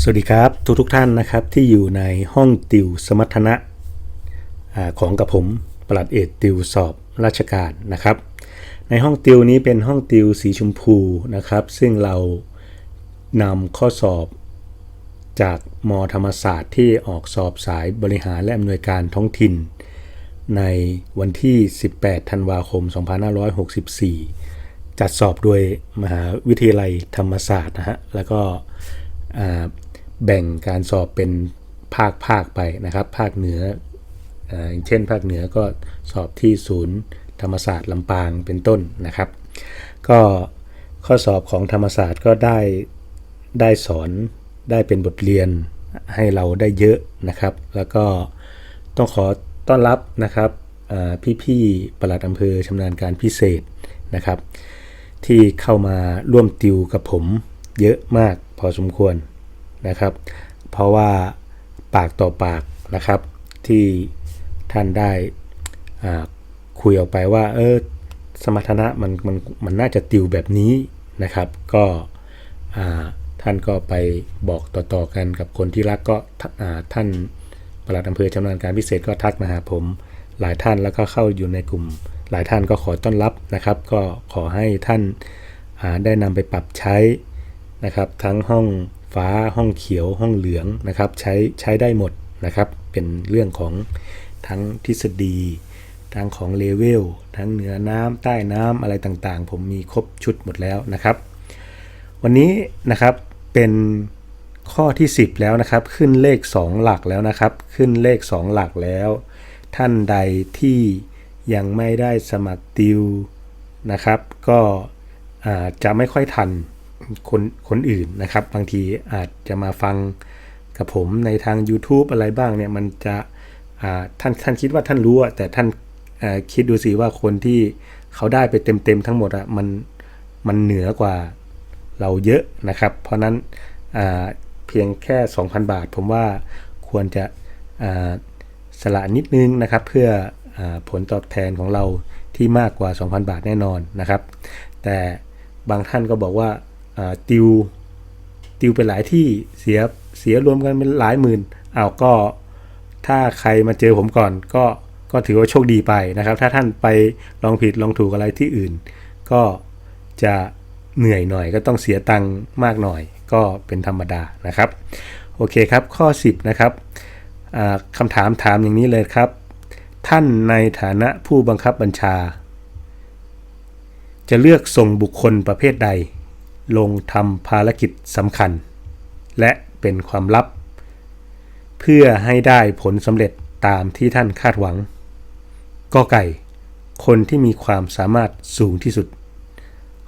สวัสดีครับทุกทุกท่านนะครับที่อยู่ในห้องติวสมรรถนะอของกับผมปลัดเอกติวสอบราชการนะครับ ในห้องติวนี้เป็นห้องติวสีชมพูนะครับ ซึ่งเรานำข้อสอบจากมธรรมศาสตร์ที่ออกสอบสายบริหารและอำนวยการท้องถิ่น ในวันที่ 18 ธันวาคม 2564 จัดสอบโดยมหาวิทยาลัยธรรมศาสตร์นะฮะแล้วก็อ่า แบ่งการสอบเป็นภาคภาคไปนะครับ ภาคเหนืออย่างเช่น ภาคเหนือก็สอบที่ศูนย์ธรรมศาสตร์ลำปางเป็นต้นนะครับ ก็ข้อสอบของธรรมศาสตร์ก็ได้ได้สอนได้เป็นบทเรียนให้เราได้เยอะนะครับ แล้วก็ต้องขอต้อนรับนะครับอ่พี่ๆประหลัดอำเภอชำนาญการพิเศษนะครับ ที่เข้ามาร่วมติวกับผมเยอะมากพอสมควร นะครับ เพราะว่าปากต่อปากนะครับ ที่ท่านได้คุยออกไปว่าเออสมรรถนะมันมันมันน่าจะติวแบบนี้นะครับ ก็ท่านก็ไปบอกต่อๆกันกับคนที่รักก็ท่าอ่าท่านปลัดอำเภอชำนาญการพิเศษก็ทักมาหาผม หลายท่านแล้วก็เข้าอยู่ในกลุ่ม หลายท่านก็ขอต้อนรับนะครับ ก็ขอให้ท่านาได้นำไปปรับใช้นะครับ ทั้งห้องฟ้าห้องเขียวห้องเหลืองนะครับ ใช้ใช้ได้หมดนะครับ เป็นเรื่องของทั้งทฤษฎี ทั้งของเลเวล ทั้งเหนือน้ำใต้น้ำอะไรต่างๆ ผมมีครบชุดหมดแล้วนะครับ วันนี้นะครับเป็นข้อที่ 10 แล้วนะครับ ขึ้นเลข 2 หลักแล้วนะครับ ขึ้นเลข 2 หลักแล้ว ท่านใดที่ยังไม่ได้สมัครติวนะครับ ก็จะไม่ค่อยทัน คนคนอื่นนะครับ บางทีอาจจะมาฟังกับผมในทาง YouTube อะไรบ้างเนี่ยมันจะท่านท่านคิดว่าท่านรู้แต่ท่านคิดดูสิว่าคนที่เขาได้ไปเต็มๆทั้งหมดอะมันมันเหนือกว่าเราเยอะนะครับ เพราะนั้นเพียงแค่ 2,000 บาท ผมว่าควรจะสละนิดนึงนะครับ เพื่ออผลตอบแทนของเราที่มากกว่า 2,000 บาทแน่นอนนะครับ แต่บางท่านก็บอกว่า ติวติวไปหลายที่เสียเสียรวมกันเป็นหลายหมื่นเอาก็ถ้าใครมาเจอผมก่อน ก็ก็ถือว่าโชคดีไปนะครับ ถ้าท่านไปลองผิดลองถูกอะไรที่อื่น ก็จะเหนื่อยหน่อยก็ต้องเสียตังค์มากหน่อย ก็เป็นธรรมดานะครับ โอเคครับข้อ 10 นะครับคำถามถามอย่างนี้เลยครับ ท่านในฐานะผู้บังคับบัญชา จะเลือกส่งบุคคลประเภทใด ลงทำภารกิจสำคัญ และเป็นความลับ เพื่อให้ได้ผลสำเร็จตามที่ท่านคาดหวังก็ไก่ คนที่มีความสามารถสูงที่สุด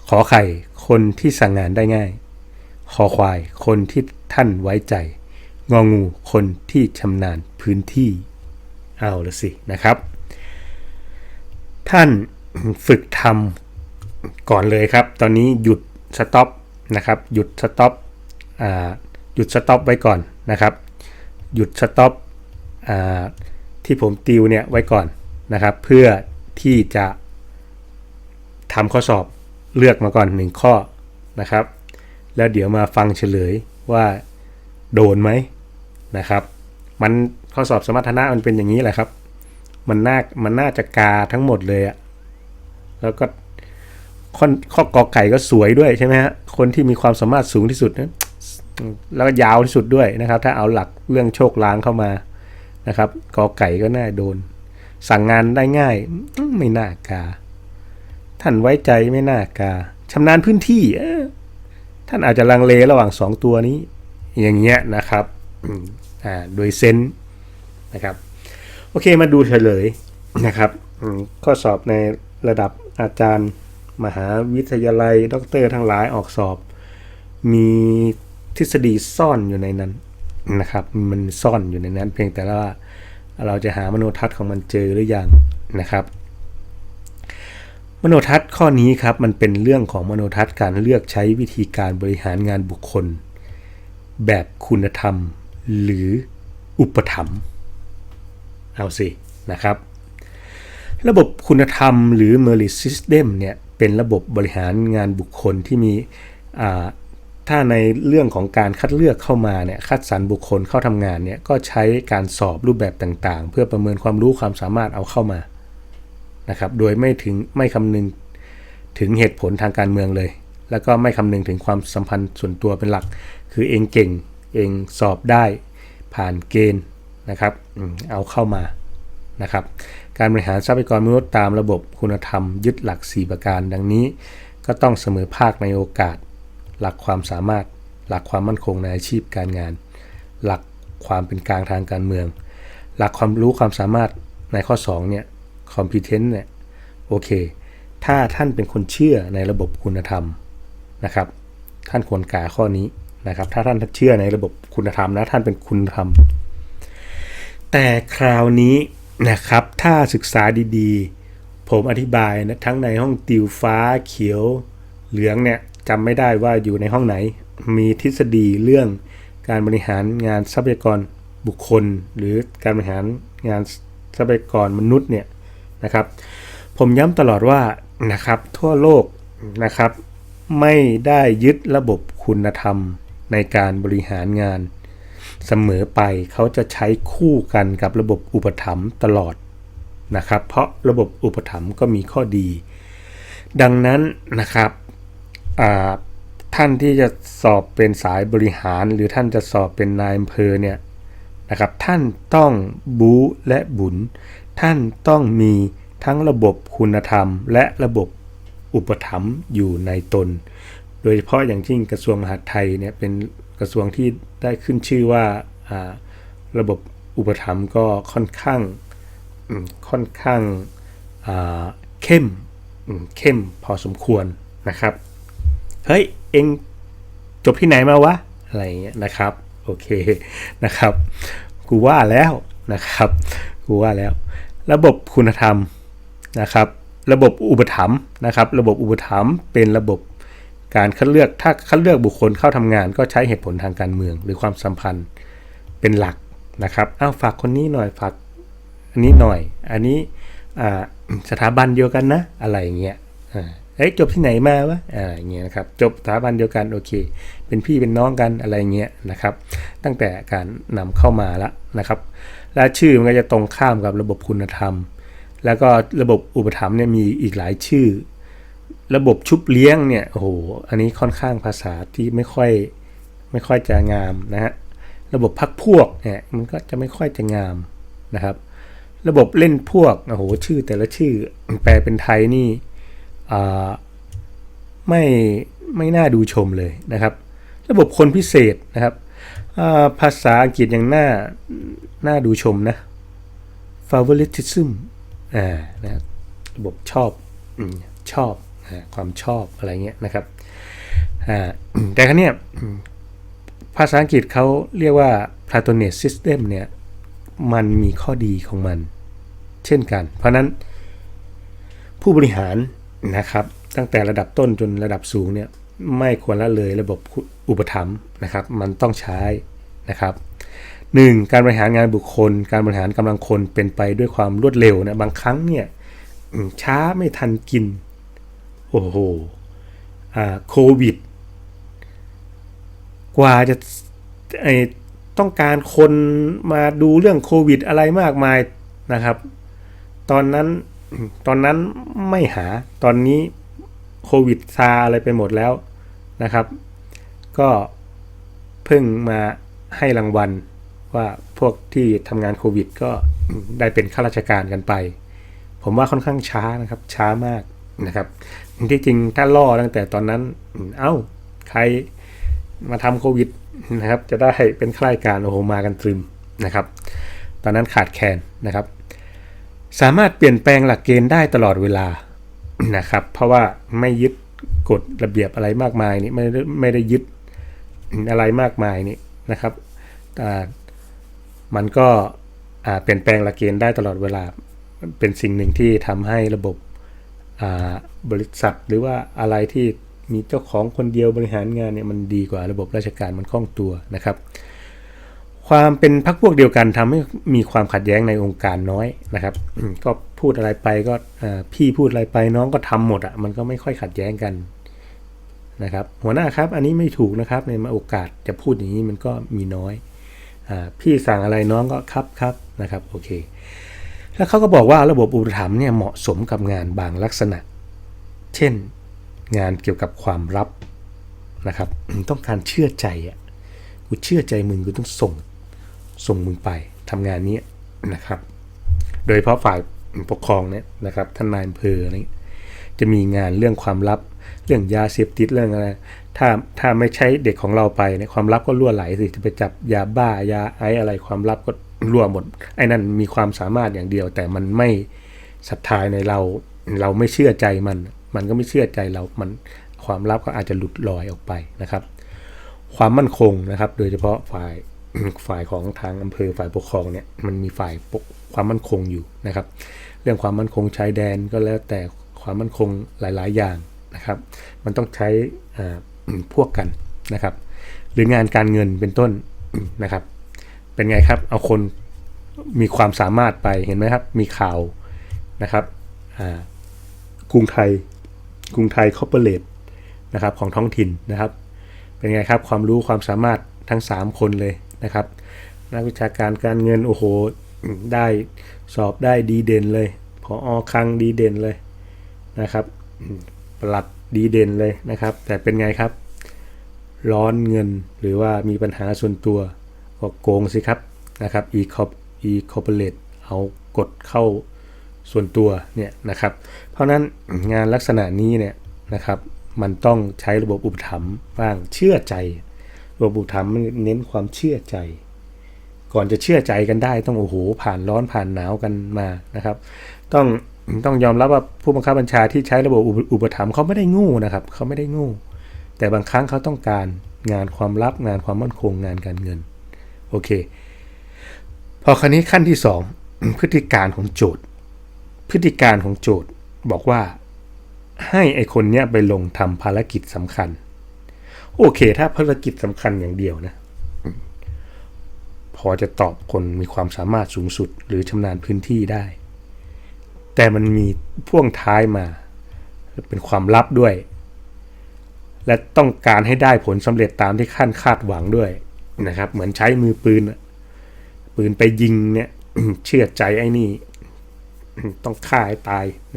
ขอไข่ คนที่สั่งงานได้ง่ายคอควาย คนที่ท่านไว้ใจ งองู คนที่ชำนาญพื้นที่ เอาละสินะครับ ท่านฝึกทำก่อนเลยครับ ตอนนี้หยุด สต็อปนะครับหยุดสต็อปหยุดสต็อปไว้ก่อนนะครับ หยุดสต็อปที่ผมติวเนี่ยไว้ก่อนนะครับ เพื่อที่จะทำข้อสอบเลือกมาก่อนหนึ่งข้อนะครับ แล้วเดี๋ยวมาฟังเฉลยว่าโดนไหมนะครับ มันข้อสอบสมรรถนะมันเป็นอย่างนี้แหละครับ มันน่ามันน่าจะกาทั้งหมดเลยอะแล้วก็ ข้อข้อกอไก่ก็สวยด้วยใช่ไหมฮะคนที่มีความสามารถสูงที่สุดนะแล้วก็ยาวที่สุดด้วยนะครับ ถ้าเอาหลักเรื่องโชคลางเข้ามานะครับกอไก่ก็น่าโดน สั่งงานได้ง่ายไม่น่ากา ท่านไว้ใจไม่น่ากาชำนาญพื้นที่ท่านอาจจะลังเลระหว่างสองตัวนี้ อย่างเงี้ยนะครับอ่าโดยเซนส์นะครับ โอเคมาดูเฉลยนะครับข้อสอบในระดับอาจารย์ มหาวิทยาลัย ด็อกเตอร์ทั้งหลายออกสอบ มีทฤษฎีซ่อนอยู่ในนั้นนะครับ มันซ่อนอยู่ในนั้น เพียงแต่ว่าเราจะหามโนทัศน์ของมันเจอหรือยังนะครับ มโนทัศน์ข้อนี้ครับมันเป็นเรื่องของมโนทัศน์การเลือกใช้วิธีการบริหารงานบุคคล แบบคุณธรรม หรืออุปถัมภ์เอาสินะครับ ระบบคุณธรรมหรือ Merit System เนี่ย เป็นระบบบริหารงานบุคคลที่มีถ้าในเรื่องของการคัดเลือกเข้ามาเนี่ยคัดสรรบุคคลเข้าทำงานเนี่ยก็ใช้การสอบรูปแบบต่างๆ เพื่อประเมินความรู้ความสามารถเอาเข้ามานะครับโดยไม่ถึงไม่คำนึงถึงเหตุผลทางการเมืองเลย แล้วก็ไม่คำนึงถึงความสัมพันธ์ส่วนตัวเป็นหลัก คือเองเก่งเองสอบได้ผ่านเกณฑ์นะครับเอาเข้ามานะครับ การบริหารทรัพยากรมนุษย์ตามระบบคุณธรรมยึดหลัก 4 ประการ ดังนี้ก็ต้องเสมอภาคในโอกาส หลักความสามารถ หลักความมั่นคงในอาชีพการงาน หลักความเป็นกลางทางการเมือง หลักความรู้ความสามารถในข้อ2เนี่ย competence เนี่ยโอเค ถ้าท่านเป็นคนเชื่อในระบบคุณธรรมนะครับ ท่านควรกาข้อนี้นะครับ ถ้าท่านเชื่อในระบบคุณธรรมนะท่านเป็นคุณธรรม แต่คราวนี้ นะครับ ถ้าศึกษาดีๆ ผมอธิบายนะทั้งในห้องติวฟ้าเขียวเหลืองเนี่ยจำไม่ได้ว่าอยู่ในห้องไหน มีทฤษฎีเรื่องการบริหารงานทรัพยากรบุคคล หรือการบริหารงานทรัพยากรมนุษย์เนี่ยนะครับ ผมย้ำตลอดว่านะครับทั่วโลกนะครับ ไม่ได้ยึดระบบคุณธรรมในการบริหารงาน เสมอไปเขาจะใช้คู่กันกับระบบอุปถัมภ์ตลอดนะครับ เพราะระบบอุปถัมภ์ก็มีข้อดี ดังนั้นนะครับท่านที่จะสอบเป็นสายบริหาร หรือท่านจะสอบเป็นนายอำเภอเนี่ยนะครับท่านต้องบูและบุญ ท่านต้องมีทั้งระบบคุณธรรม และระบบอุปถัมภ์อยู่ในตน โดยเฉพาะอย่างยิ่งกระทรวงมหาดไทยเนี่ยเป็น กระทรวงที่ได้ขึ้นชื่อว่าระบบอุปถัมภ์ก็ค่อนข้างค่อนข้างเข้มเข้มพอสมควรนะครับ เฮ้ย เองจบที่ไหนมาวะ อะไรเงี้ยนะครับ โอเคนะครับ กูว่าแล้วนะครับ กูว่าแล้ว ระบบคุณธรรมนะครับ ระบบอุปถัมภ์นะครับ ระบบอุปถัมภ์เป็นระบบ การคัดเลือกถ้าคัดเลือกบุคคลเข้าทำงาน ก็ใช้เหตุผลทางการเมือง หรือความสัมพันธ์เป็นหลักนะครับอ้าวฝากคนนี้หน่อยฝากอันนี้หน่อย อันนี้สถาบันเดียวกันนะ อะไรอย่างเงี้ยเอ้ยจบที่ไหนมาวะอ่าอย่างเงี้ยนะครับจบสถาบันเดียวกันโอเค เป็นพี่เป็นน้องกันอะไรเงี้ยนะครับ ตั้งแต่การนำเข้ามาล้วนะครับ และชื่อมันก็จะตรงข้ามกับระบบคุณธรรม แล้วก็ระบบอุปถัมภ์เนี่ยมีอีกหลายชื่อ ระบบชุบเลี้ยงเนี่ยโอ้โหอันนี้ค่อนข้างภาษาที่ไม่ค่อยไม่ค่อยจะงามนะฮะระบบพักพวกเนี่ยมันก็จะไม่ค่อยจะงามนะครับ ระบบเล่นพวกโอ้โหชื่อแต่ละชื่อแปลเป็นไทยนี่ไม่ไม่น่าดูชมเลยนะครับ ระบบคนพิเศษนะครับาภาษาอังกฤษยังน่าน่าดูชมนะ favoritism อ่านะครับระบบชอบอชอบ ความชอบอะไรเงี้ยนะครับแต่ครั้งนี้ยภาษาอังกฤษเขาเรียกว่า Platonic System เนี่ยมันมีข้อดีของมัน เช่นกัน เพราะนั้นผู้บริหารนะครับ ตั้งแต่ระดับต้นจนระดับสูงเนี่ยไม่ควรละเลยระบบอุปถัมภ์นะครับ มันต้องใช้นะครับ 1. การบริหารงานบุคคล การบริหารกำลังคนเป็นไปด้วยความรวดเร็วนะบางครั้งเนี่ยช้าไม่ทันกิน โอ้โหโควิด กว่าจะไอต้องการคนมาดูเรื่องโควิดอะไรมากมายนะครับ ตอนนั้นตอนนั้นไม่หาตอนนี้โควิดซาอะไรไปหมดแล้วนะครับ ก็เพิ่งมาให้รางวัลว่าพวกที่ทำงานโควิด ก็ได้เป็นข้าราชการกันไป ผมว่าค่อนข้างช้านะครับช้ามากนะครับ ที่จริงถ้าล่อตั้งแต่ตอนนั้น เอ้า ใครมาทำโควิดนะครับ จะได้เป็นข้าราชการโอ้โหมากันตรึมนะครับ ตอนนั้นขาดแคลนนะครับ สามารถเปลี่ยนแปลงหลักเกณฑ์ได้ตลอดเวลานะครับ เพราะว่าไม่ยึดกฎระเบียบอะไรมากมายนี่ไม่ได้ไม่ได้ยึดอะไรมากมายนี่นะครับอ่มันก็เปลี่ยนแปลงหลักเกณฑ์ได้ตลอดเวลา เป็นสิ่งหนึ่งที่ทำให้ระบบ บริษัทหรือว่าอะไรที่มีเจ้าของคนเดียวบริหารงานเนี่ยมันดีกว่าระบบราชการมันคล่องตัวนะครับ ความเป็นพักพวกเดียวกันทำให้มีความขัดแย้งในองค์การน้อยนะครับ ก็พูดอะไรไปก็พี่พูดอะไรไปน้องก็ทำหมดอะ่ะมันก็ไม่ค่อยขัดแย้งกันนะครับ หัวหน้าครับอันนี้ไม่ถูกนะครับในโอกาสจะพูดอย่างนี้มันก็มีน้อยอพี่สั่งอะไรน้องก็ครับครับนะครับโอเค แล้วเขาก็บอกว่าระบบอุปถัมภ์เนี่ยเหมาะสมกับงานบางลักษณะ เช่น งานเกี่ยวกับความลับนะครับต้องการเชื่อใจอะกูเชื่อใจมึงกูต้องส่งส่งมึงไปทำงานนี้นะครับ โดยเฉพาะฝ่ายปกครองเนี่ยนะครับท่านนายอำเภออะไรนี้จะมีงานเรื่องความลับ เรื่องยาเสพติดเรื่องอะไรถ้าถ้าไม่ใช้เด็กของเราไปเนี่ยความลับก็รั่วไหลสิจะไปจับยาบ้ายาไออะไรความลับก็ รั่วหมดไอ้นั่นมีความสามารถอย่างเดียว แต่มันไม่ศรัทธาในเราเราไม่เชื่อใจมัน มันก็ไม่เชื่อใจเรา มันความลับก็อาจจะหลุดลอยออกไปนะครับ ความมั่นคงนะครับ โดยเฉพาะฝ่ายฝ่ายของทางอำเภอฝ่ายปกครองเนี่ยมันมีฝ่ายปกความมั่นคงอยู่นะครับ เรื่องความมั่นคงชายแดนก็แล้วแต่ความมั่นคงหลาย ๆ อย่างนะครับ มันต้องใช้พวกกันนะครับ หรืองานการเงินเป็นต้นนะครับ เป็นไงครับ เอาคนมีความสามารถไปเห็นไหมครับ มีข่าวนะครับอ่ากรุงไทยกรุงไทยคอร์ปอเรทนะครับของท้องถิ่นนะครับ เป็นไงครับความรู้ความสามารถทั้ง 3 คนเลยนะครับ นักวิชาการการเงินโอ้โหได้สอบได้ดีเด่นเลยพออคังดีเด่นเลยนะครับปลัดดีเด่นเลยนะครับ แต่เป็นไงครับ ร้อนเงินหรือว่ามีปัญหาส่วนตัว ก็โกงสิครับนะครับ e corp e corporate เอากดเข้าส่วนตัวเนี่ยนะครับ เพราะนั้นงานลักษณะนี้เนี่ยนะครับมันต้องใช้ระบบอุปถัมภ์บ้างเชื่อใจ ระบบอุปถัมภ์เน้นความเชื่อใจ ก่อนจะเชื่อใจกันได้ ต้องโอ้โหผ่านร้อนผ่านหนาวกันมานะครับ ต้องต้องยอมรับว่าผู้บังคับบัญชาที่ใช้ระบบอุปถัมภ์เขาไม่ได้งูนะครับเขาไม่ได้งูแต่บางครั้งเขาต้องการงานความลับงานความมั่นคงงานการเงิน โอเค พอคราวนี้ขั้นที่ 2 พฤติการของโจทย์ พฤติการของโจทย์บอกว่าให้ไอคนเนี้ยไปลงทำภารกิจสำคัญ โอเค ถ้าภารกิจสำคัญอย่างเดียวนะ พอจะตอบคนมีความสามารถสูงสุดหรือชำนาญพื้นที่ได้ แต่มันมีพ่วงท้ายมา เป็นความลับด้วย และต้องการให้ได้ผลสำเร็จตามที่ขั้นคาดหวังด้วย นะครับ เหมือนใช้มือปืนปืนไปยิงเนี่ยเชื่อใจไอ้นี่ ต้องฆ่าให้ตายใน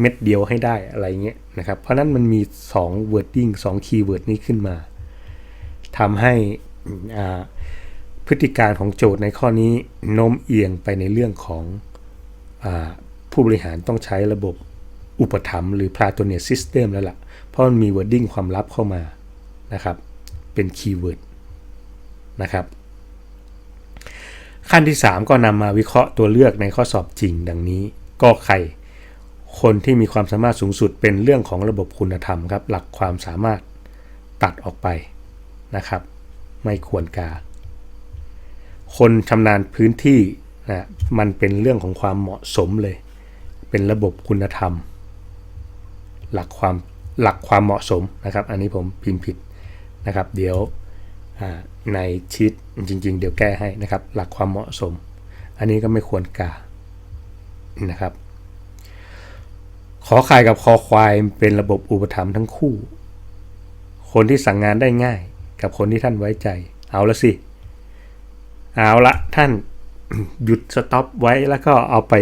เม็ดเดียวให้ได้อะไรเงี้ยนะครับ เพราะนั้นมันมี 2 wording 2 keyword นี้ขึ้นมาทำให้พฤติการของโจทย์ในข้อนี้โน้มเอียงไปในเรื่องของอผู้บริหารต้องใช้ระบบอุปถัมภ์หรือ Platonic System แล้วล่ะ เพราะมันมี wording ความลับเข้ามานะครับ เป็นคีย์เวิร์ด นะครับ ขั้นที่ 3 ก็นำมาวิเคราะห์ตัวเลือกในข้อสอบจริง ดังนี้ก็ใครคนที่มีความสามารถสูงสุดเป็นเรื่องของระบบคุณธรรมครับ หลักความสามารถตัดออกไปนะครับ ไม่ควรกา คนชำนาญพื้นที่นะมันเป็นเรื่องของความเหมาะสมเลย เป็นระบบคุณธรรม หลักความหลักความเหมาะสมนะครับ อันนี้ผมพิมพ์ผิดนะครับ เดี๋ยว ในชีตจริง ๆ เดี๋ยวแก้ให้นะครับ หลักความเหมาะสม อันนี้ก็ไม่ควรกานะครับ ขอข่ายกับคอควายเป็นระบบอุปถัมภ์ทั้งคู่ คนที่สั่งงานได้ง่าย กับคนที่ท่านไว้ใจ เอาละสิ เอาละท่านหยุดสต็อปไว้แล้วก็เอาไป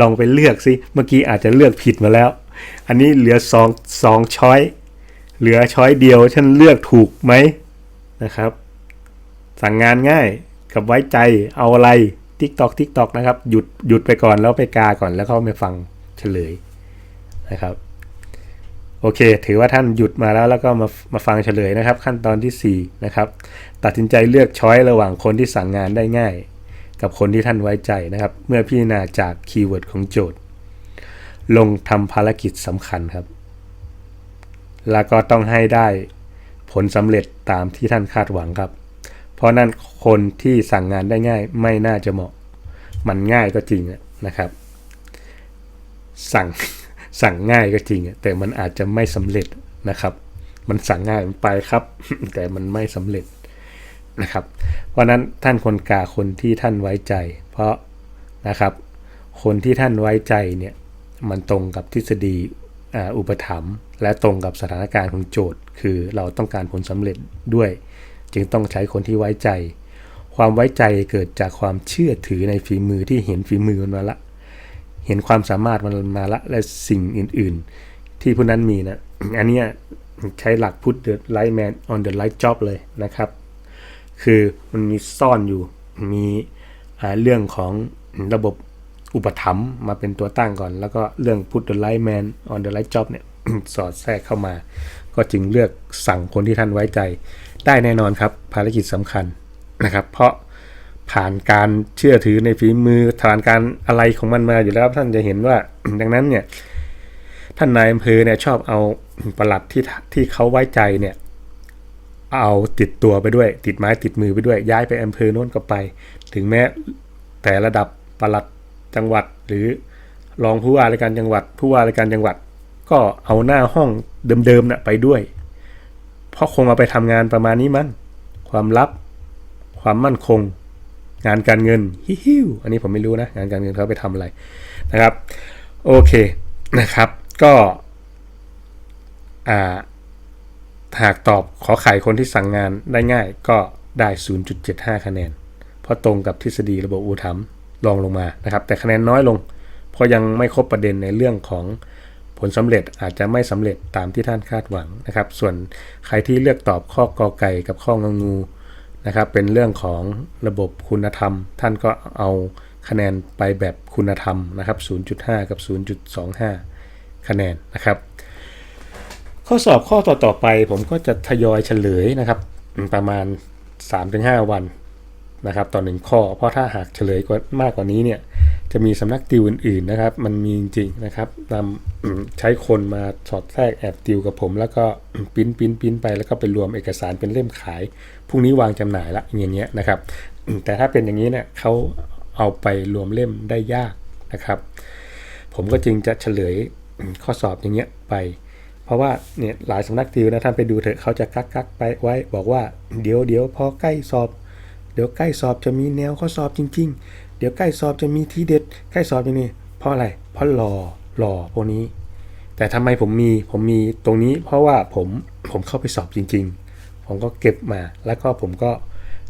ลองไปเลือกสิเมื่อกี้อาจจะเลือกผิดมาแล้ว อันนี้เหลือสองสองช้อย เหลือช้อยเดียวท่านเลือกถูกไหมนะครับ สั่งงานง่ายกับไว้ใจเอาอะไรทิกตอกทิกตอกนะครับหยุดหยุดไปก่อนแล้วไปกาก่อนแล้วก็ไปฟังเฉลยนะครับโอเค ถือว่าท่านหยุดมาแล้วแล้วก็มามาฟังเฉลยนะครับ ขั้นตอนที่4นะครับตัดสินใจเลือกช้อยระหว่างคนที่สั่งงานได้ง่าย กับคนที่ท่านไว้ใจนะครับ เมื่อพิจารณาจากคีย์เวิร์ดของโจทย์ ลงทำภารกิจสำคัญครับ แล้วก็ต้องให้ได้ผลสำเร็จตามที่ท่านคาดหวังครับ ราะนั้นคนที่สั่งงานได้ง่ายไม่น่าจะเหมาะ มันง่ายก็จริงนะครับ สั่งสั่งง่ายก็จริง แต่มันอาจจะไม่สำเร็จนะครับ มันสั่งง่ายมันไปครับ แต่มันไม่สำเร็จนะครับ เพราะนั้นท่านคนกาคนที่ท่านไว้ใจ เพราะนะครับคนที่ท่านไว้ใจเนี่ยมันตรงกับทฤษฎีอุปถัมภ์และตรงกับสถานการณ์ของโจทย์ คือเราต้องการผลสำเร็จด้วย จึงต้องใช้คนที่ไว้ใจ ความไว้ใจเกิดจากความเชื่อถือในฝีมือที่เห็นฝีมือมันมาละ เห็นความสามารถมันมาละและสิ่งอื่น ๆ ที่ผู้นั้นมีนะอันนี้ใช้หลัก put the right man on the right job เลยนะครับ คือมันมีซ่อนอยู่มีเรื่องของระบบอุปถัมภ์มาเป็นตัวตั้งก่อน แล้วก็เรื่อง put the right man on the right job เนี่ยสอดแทรกเข้ามา ก็จึงเลือกสั่งคนที่ท่านไว้ใจ ได้แน่นอนครับภารกิจสำคัญนะครับ เพราะผ่านการเชื่อถือในฝีมือผ่านการอะไรของมันมาอยู่แล้วท่านจะเห็นว่าดังนั้นเนี่ยท่านนายอำเภอเนี่ยชอบเอาประหลัดที่ที่เขาไว้ใจเนี่ยเอาติดตัวไปด้วย ติดไม้ติดมือไปด้วยย้ายไปอำเภอโน้นก็ไป ถึงแม้แต่ระดับประหลัดจังหวัด หรือรองผู้ว่าราชการจังหวัด ผู้ว่าราชการจังหวัด ก็เอาหน้าห้องเดิมๆน่ะไปด้วย เพราะคงเอาไปทำงานประมาณนี้มั้งความลับ ความมั่นคง งานการเงินฮิวๆอันนี้ผมไม่รู้นะ งานการเงินเขาไปทำอะไรนะครับ โอเคนะครับ ก็หากตอบขอไขคนที่สั่งงานได้ง่ายก็ได้ 0.75 คะแนน เพราะตรงกับทฤษฎีระบบอุปถัมภ์ลองลงมานะครับ แต่คะแนนน้อยลง เพราะยังไม่ครบประเด็นในเรื่องของ ลสำเร็จอาจจะไม่สำเร็จตามที่ท่านคาดหวังนะครับ ส่วนใครที่เลือกตอบข้อกอไก่กับข้องงูนะครับ เป็นเรื่องของระบบคุณธรรม ท่านก็เอาคะแนนไปแบบคุณธรรมนะครับ 0.5 กับ 0.25 คะแนนนะครับ ข้อสอบข้อต่อต่อไป ผมก็จะทยอยเฉลยนะครับ ประมาณ 3-5 วันนะครับ ต่อหนึ่งข้อ เพราะถ้าหากเฉลยกว่ามากกว่านี้เนี่ย จะมีสำนักติวอื่นๆนะครับ มันมีจริงๆนะครับนำใช้คนมาสอดแทรกแอบติวกับผม แล้วก็ปิ้นปิ้นปิ้นไปแล้วก็ไปรวมเอกสารเป็นเล่มขายพรุ่งนี้วางจำหน่ายละอย่างเงี้ยนะครับ แต่ถ้าเป็นอย่างนี้เนี่ยเขาเอาไปรวมเล่มได้ยากนะครับ ผมก็จึงจะเฉลยข้อสอบอย่างเงี้ยไป เพราะว่าเนี่ยหลายสำนักติวนะท่านไปดูเถอะเขาจะกักกักไปไว้ บอกว่าเดี๋ยวเดี๋ยวพอใกล้สอบ เดี๋ยวใกล้สอบจะมีแนวข้อสอบจริง ๆ ดี๋ยวใกล้สอบจะมีทีเด็ด ใกล้สอบอย่างนี้เพราะอะไร เพราะรอรอพวกนี้ แต่ทำไมผมมีผมมีตรงนี้เพราะว่าผมผมเข้าไปสอบจริง ๆ ผมก็เก็บมา แล้วก็ผมก็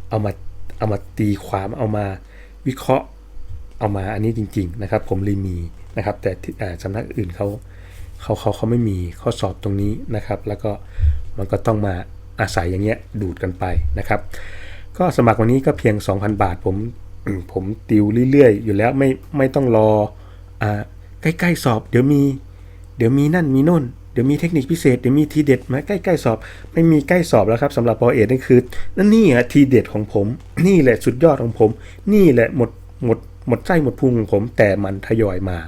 เอามาเอามาตีความเอามาวิเคราะห์เอามาอันนี้จริง ๆ นะครับ ผมเลยมีนะครับ แต่ที่อ่าสำนักอื่นเขาเขาเขาเขาไม่มีข้อสอบตรงนี้นะครับ แล้วก็มันก็ต้องมาอาศัยอย่างเงี้ยดูดกันไปนะครับ ก็สมัครวันนี้ก็เพียง 2,000 บาทผม ผมติวเรื่อยๆ อยู่แล้วไม่ไม่ต้องรออ่าใกล้ๆสอบ เดี๋ยวมี เดี๋ยวมีนั่นมีโน่นเดี๋ยวมีเทคนิคพิเศษเดี๋ยวมีทีเด็ดมาใกล้ๆสอบ ไม่มีใกล้สอบแล้วครับสำหรับปอเอกนี่คือนั่นนี่อะทีเด็ดของผม นี่แหละสุดยอดของผม นี่แหละหมดหมดหมดไส้หมดพุงของผม แต่มันทยอยมา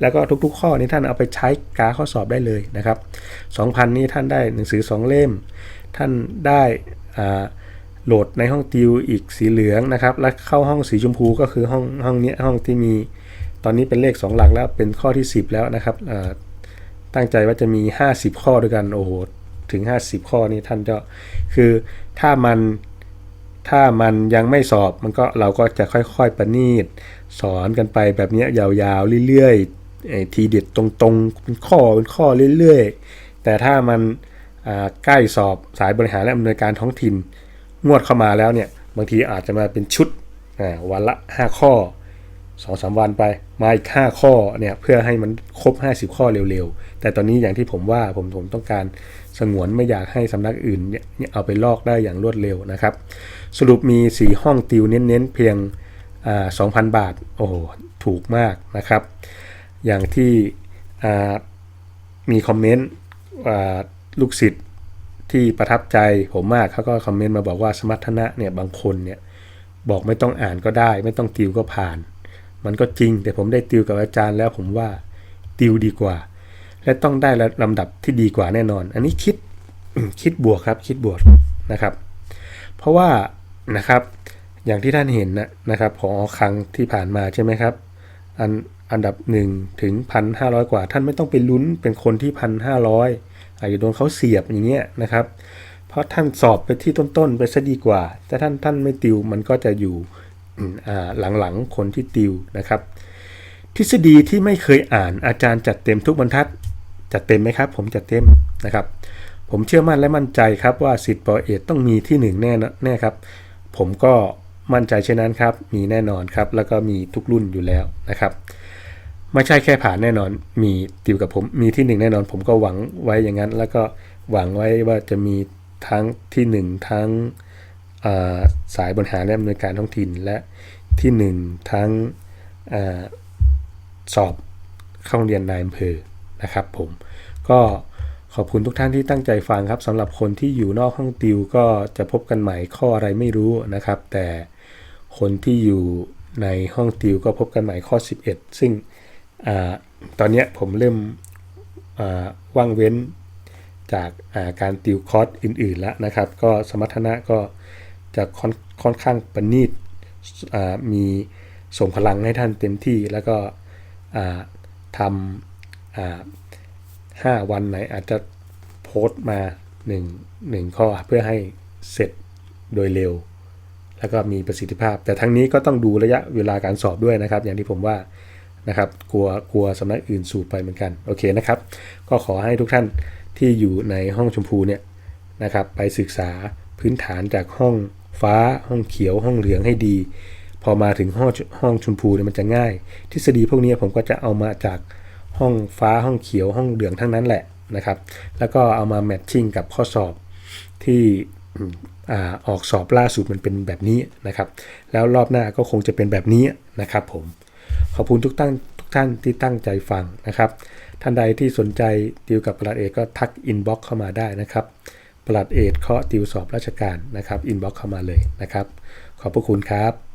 แล้วก็ทุกๆ ข้อนี้ท่านเอาไปใช้กาข้อสอบได้เลยนะครับ 2,000 นี้ท่านได้หนังสือ 2 เล่ม ท่านได้อ่า โหลดในห้องติวอีกสีเหลืองนะครับ และเข้าห้องสีชมพูก็คือห้องห้องเนี้ยห้องที่มี ตอนนี้เป็นเลข 2 หลักแล้วเป็นข้อที่ 10 แล้วนะครับตั้งใจว่าจะมี 50 ข้อด้วยกันโอ้โหถึง 50 ข้อนี้ท่านก็คือถ้ามันถ้ามันยังไม่สอบมันก็เราก็จะค่อยๆประณีต สอนกันไปแบบนี้ยยาวๆเรื่อยๆทีเด็ดตรงๆเป็นข้อเป็นข้อเรื่อยๆ แต่ถ้ามันใกล้สอบสายบริหารและอำนวยการท้องถิ่น งวดเข้ามาแล้วเนี่ยบางทีอาจจะมาเป็นชุดวันละ 5 ข้อ2อสวันไปมาอีก 5 ข้อเนี่ยเพื่อให้มันครบ 50 ข้อเร็วๆ แต่ตอนนี้อย่างที่ผมว่าผมผมต้องการสงวนไม่อยากให้สำนักอื่นเนี่ยเอาไปลอกได้อย่างรวดเร็วนะครับ สรุปมี 4 ห้องติวเน้นๆ เพียงอ่า2,000บาท โอ้โหถูกมากนะครับ อย่างที่มีคอมเมนต์ลูกศิษย์ ที่ประทับใจผมมากเขาก็คอมเมนต์มาบอกว่าสมรรถนะเนี่ยบางคนเนี่ยบอกไม่ต้องอ่านก็ได้ ไม่ต้องติวก็ผ่าน มันก็จริงแต่ผมได้ติวกับอาจารย์แล้วผมว่าติวดีกว่า และต้องได้ลำดับที่ดีกว่าแน่นอน อันนี้คิดคิดบวกครับคิดบวกนะครับ เพราะว่านะครับอย่างที่ท่านเห็นนะนะครับพอครั้งที่ผ่านมาใช่ไหมครับ อันอันดับ 1 ถึง 1,500 กว่า ท่านไม่ต้องไปลุ้นเป็นคนที่ 1,500 อาจจะโดนเขาเสียบอย่างเงี้ยนะครับ เพราะท่านสอบไปที่ต้นๆไปซะดีกว่าแต่ท่านท่านไม่ติวมันก็จะอยู่หลังๆคนที่ติวนะครับ ทฤษฎีที่ไม่เคยอ่านอาจารย์จัดเต็มทุกบรรทัดจัดเต็มไหมครับ ผมจัดเต็มนะครับ ผมเชื่อมั่นและมั่นใจครับว่าสิทธิ์ปอเอกต้องมีที่หนึ่งแน่นะแน่ครับ ผมก็มั่นใจเช่นนั้นครับ มีแน่นอนครับ แล้วก็มีทุกรุ่นอยู่แล้วนะครับ ไม่ใช่แค่ผ่านแน่นอน มีติวกับผม มีที่หนึ่งแน่นอน ผมก็หวังไว้อย่างนั้น แล้วก็หวังไว้ว่าจะมีทั้งที่หนึ่งทั้งาสายบริหารและดำเนินการท้องถิ่นและที่หนึ่งทั้งอสอบเข้าเรียนนายอำเภอนะครับ ผม ก็ขอบคุณทุกท่านที่ตั้งใจฟังครับสำหรับคนที่อยู่นอกห้องติวก็จะพบกันใหม่ข้ออะไรไม่รู้นะครับ แต่คนที่อยู่ในห้องติวก็พบกันใหม่ข้อ 11 ซึ่ง ตอนนี้ผมเริ่มว่างเว้นจากาการติวคอร์สอื่นๆแล้วนะครับ ก็สมรรถนะก็จะค่อนค่อนข้างประณีตมีส่งพลังให้ท่านเต็มที่แล้วก็ทำห้าวันไหนอาจจะโพสต์มาหนึ่งหนึ่งข้อเพื่อให้เสร็จโดยเร็ว แล้วก็มีประสิทธิภาพ แต่ทั้งนี้ก็ต้องดูระยะเวลาการสอบด้วยนะครับ อย่างที่ผมว่า นะครับกลัวกลัวสำนักอื่นสูบไปเหมือนกันโอเคนะครับ ก็ขอให้ทุกท่านที่อยู่ในห้องชมพูเนี่ยนะครับไปศึกษาพื้นฐานจากห้องฟ้าห้องเขียวห้องเหลืองให้ดี พอมาถึงห้องห้องชมพูเนี่ยมันจะง่าย ทฤษฎีพวกนี้ผมก็จะเอามาจากห้องฟ้าห้องเขียวห้องเหลืองทั้งนั้นแหละนะครับ แล้วก็เอามาแมทชิ่งกับข้อสอบที่อออกสอบล่าสุดมันเป็นแบบนี้นะครับ แล้วรอบหน้าก็คงจะเป็นแบบนี้นะครับผม ขอบคุณทุกท่านทุกท่านที่ตั้งใจฟังนะครับ ท่านใดที่สนใจติวกับประหลัดเอกก็ทักอินบ็อกเข้ามาได้นะครับประหลัดเอกเคาะติวสอบราชการนะครับอินบ็อกเข้ามาเลยนะครับ ขอบพระคุณครับ